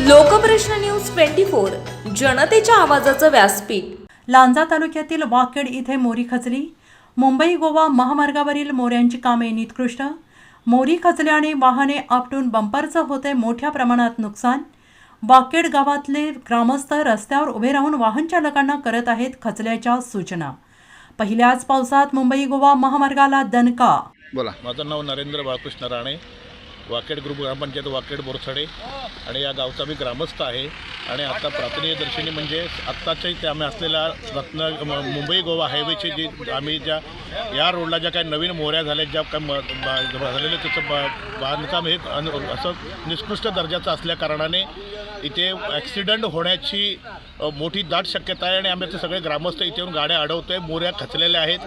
Lokprashna news twenty four जनतेच्या आवाजाचं व्यासपीठ. लांजा तालुक्यातील वाकेड इथे मोरी खचली. मुंबई गोवा महामार्गावरील मोऱ्यांची कामे निकृष्ट. मोरी खचल्याने वाहने आपटून बंपरचं होते मोठ्या प्रमाणात नुकसान. वाकेड गावातले ग्रामस्थ रस्त्यावर उभे राहून वाहन चालकांना करत आहेत खचल्याच्या सूचना. पहिल्याच पावसात मुंबई गोवा महामार्गाला दणका. बोला. माझं नाव नरेंद्र बाळकृष्ण राणे. वाकेड ग्रुप ग्रामपंचायत वाकेड बोरसडे आणि या गावचा मी ग्रामस्थ आहे. आणि आता प्राथमिक दर्शनी म्हणजे आत्ताच्या इथे आम्ही असलेल्या रत्न मुंबई गोवा हायवेची जी आम्ही ज्या या रोडला ज्या काही नवीन मोऱ्या झाल्या ज्या काय म- त्याचं बा- बांधकाम हे अन- असं निकृष्ट दर्जाचं असल्या कारणाने इथे ॲक्सिडंट होण्याची मोठी दाट शक्यता आहे आणि आम्ही ते सगळे ग्रामस्थ इथे येऊन गाड्या अडवतो आहे मोऱ्या खचलेल्या आहेत.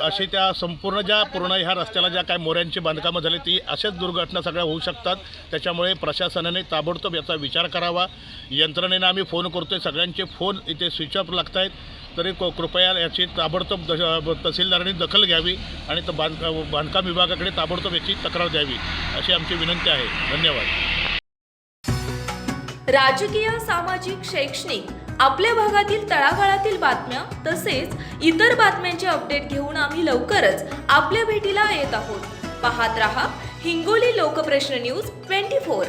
असे त्या संपूर्ण ज्या पूर्ण ह्या रस्त्याला ज्या काय मोऱ्यांची बांधकामं झाली ती अशाच दुर्घटना सगळ्या होऊ शकतात. त्याच्यामुळे प्रशासनाने ताबडतोब याचा विचार करावा. यंत्र यंत्रणेनं आम्ही फोन करतोय. सगळ्यांचे फोन इथे स्विच ऑफ लागत आहेत तरी क- कृपया याची ताबडतोब द- तहसीलदारांनी दखल घ्यावी आणि त- बांध बांधकाम विभागाकडे ताबडतोब याची तक्रार द्यावी अशी आमची विनंती आहे. धन्यवाद. राजकीय सामाजिक शैक्षणिक आपल्या भागातील तळागाळातील बातम्या तसेच इतर बातम्यांचे अपडेट घेऊन आम्ही लवकरच आपल्या भेटीला येत आहोत. पाहत रहा Hingoli Lokprashna news twenty four.